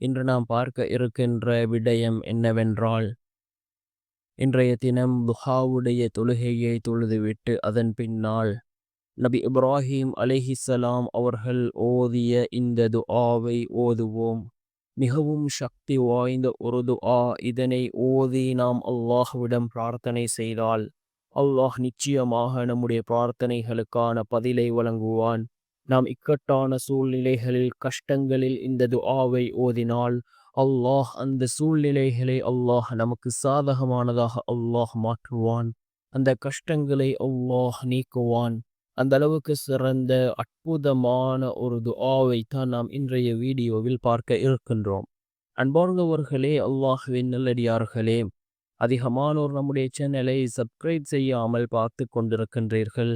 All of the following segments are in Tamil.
இன்று நாம் பார்க்க இருக்கின்ற விடயம் என்னவென்றால் இன்றைய தினம் துஹாவுடைய தொழுகையை தொழுதுவிட்டு அதன் பின்னால் நபி இப்ராஹிம் அலிஹிசலாம் அவர்கள் ஓதிய இந்த துஆவை ஓதுவோம். மிகவும் சக்தி வாய்ந்த ஒரு துஆ. இதனை ஓதி நாம் அல்லாஹ்விடம் பிரார்த்தனை செய்தால் அல்லாஹ் நிச்சயமாக நம்முடைய பிரார்த்தனைகளுக்கான பதிலை வழங்குவான். நாம் இக்கட்டான சூழ்நிலைகளில் கஷ்டங்களில் இந்த துஆவை ஓதினால் அல்லாஹ் அந்த சூழ்நிலைகளை அல்லாஹ் நமக்கு சாதகமானதாக அல்லாஹ் மாற்றுவான். அந்த கஷ்டங்களை அல்லாஹ் நீக்குவான். அந்த அளவுக்கு சிறந்த அற்புதமான ஒரு துஆவை தான் நாம் இன்றைய வீடியோவில் பார்க்க இருக்கின்றோம். அன்பார்ந்தவர்களே அல்லாஹுவின் நல்லடியார்களே அதிகமானோர் நம்முடைய சேனலை சப்ஸ்கிரைப் செய்யாமல் பார்த்து கொண்டிருக்கின்றீர்கள்.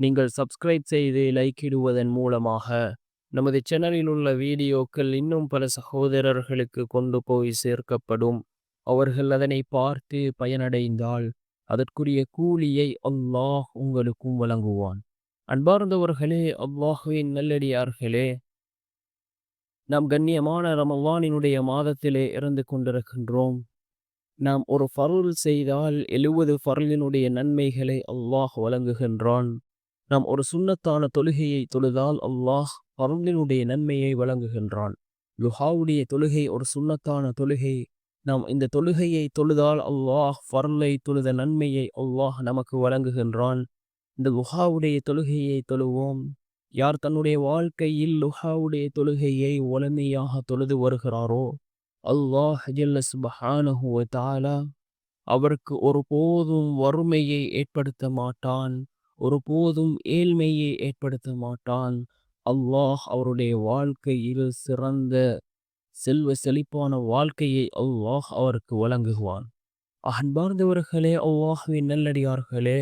நீங்கள் சப்ஸ்கிரைப் செய்து லைக் இடுவதன் மூலமாக நமது சேனலில் உள்ள வீடியோக்கள் இன்னும் பல சகோதரர்களுக்கு கொண்டு போய் சேர்க்கப்படும். அவர்கள் அதனை பார்த்து பயனடைந்தால் அதற்குரிய கூலியை அல்லாஹ் உங்களுக்கும் வழங்குவான். அன்பார்ந்தவர்களே அல்லாஹுவின் நல்லடியார்களே நாம் கண்ணியமான ரமவானினுடைய மாதத்திலே இருந்து கொண்டிருக்கின்றோம். நாம் ஒரு ஃபருள் செய்தால் எழுவது ஃபருளினுடைய நன்மைகளை அல்லாஹ் வழங்குகின்றான். நாம் ஒரு சுண்ணத்தான தொழுகையை தொழுதால் அல்லாஹ் ஃபருளினுடைய நன்மையை வழங்குகின்றான். லுஹாவுடைய தொழுகை ஒரு சுண்ணத்தான தொழுகை. நாம் இந்த தொழுகையை தொழுதால் அல்லாஹ் ஃபர்லை தொழுத நன்மையை அல்லாஹ் நமக்கு வழங்குகின்றான். இந்த லுஹாவுடைய தொழுகையை தொழுவோம். யார் தன்னுடைய வாழ்க்கையில் லுஹாவுடைய தொழுகையை ஒழுமையாக தொழுது வருகிறாரோ அல்லாஹ் சுபஹானஹு தாலா அவருக்கு ஒருபோதும் வறுமையை ஏற்படுத்த மாட்டான். ஒருபோதும் ஏழ்மையை ஏற்படுத்த மாட்டான். அல்லாஹ் அவருடைய வாழ்க்கையில் சிறந்த செல்வ செழிப்பான வாழ்க்கையை அல்லாஹ் அவருக்கு வழங்குவான். அன்பார்ந்தவர்களே அல்லாஹுவின் நல்லடியார்களே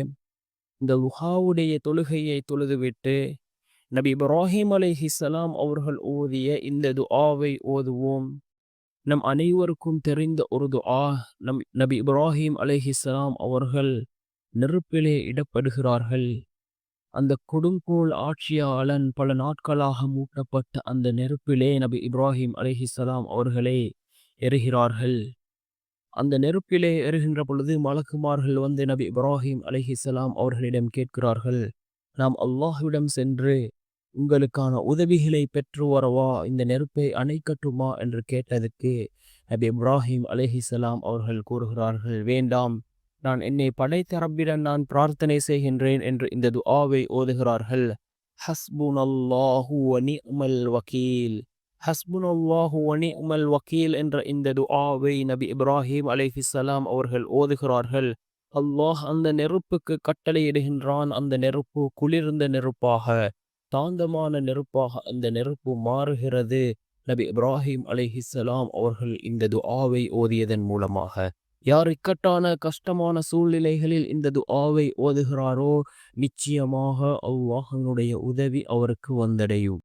இந்த உஹாவுடைய தொழுகையை தொழுதுவிட்டு நபி இப்ராஹிம் அலைஹிசலாம் அவர்கள் ஓதிய இந்த துஆவை ஓதுவோம். நம் அனைவருக்கும் தெரிந்த ஒரு துஆ நம் நபி இப்ராஹிம் அலைஹிஸ்லாம் அவர்கள் நெருப்பிலே இடப்படுகிறார்கள். அந்த கொடுங்கோல் ஆட்சியாளன் பல நாட்களாக மூட்டப்பட்ட அந்த நெருப்பிலே நபி இப்ராஹிம் அலிஹிசலாம் அவர்களே எறுகிறார்கள் அந்த நெருப்பிலே எறுகின்ற பொழுது மலக்குமார்கள் வந்து நபி இப்ராஹிம் அலிஹிசலாம் அவர்களிடம் கேட்கிறார்கள் நாம் அல்லாஹுவிடம் சென்று உங்களுக்கான உதவிகளை பெற்று வரவா? இந்த நெருப்பை அணைக்கட்டுமா? என்று கேட்டதுக்கு நபி இப்ராஹிம் அலிஹிசலாம் அவர்கள் கூறுகிறார்கள் வேண்டாம். நான் என்னை படைத்த ரப்பிடம் நான் பிரார்த்தனை செய்கின்றேன் என்று இந்த துஆவை ஓதுகிறார்கள். ஹஸ்புன் அல்லாஹு நிமல் வக்கீல் ஹஸ்புன் அல்லாஹு நிமல் வக்கீல் என்ற இந்த துஆவை நபி இப்ராஹிம் அலைஹிஸ்ஸலாம் அவர்கள் ஓதுகிறார்கள். அல்லாஹ் அந்த நெருப்புக்கு கட்டளையிடுகின்றான் அந்த நெருப்பு குளிர்ந்த நெருப்பாக தாந்தமான நெருப்பாக அந்த நெருப்பு மாறுகிறது. நபி இப்ராஹிம் அலிஹிசலாம் அவர்கள் இந்த துஆவை ஓதியதன் மூலமாக. யார் இக்கட்டான கஷ்டமான சூழ்நிலைகளில் இந்த துஆவை ஓதுகிறாரோ நிச்சயமாக அல்லாஹனுடைய உதவி அவருக்கு வந்தடையும்.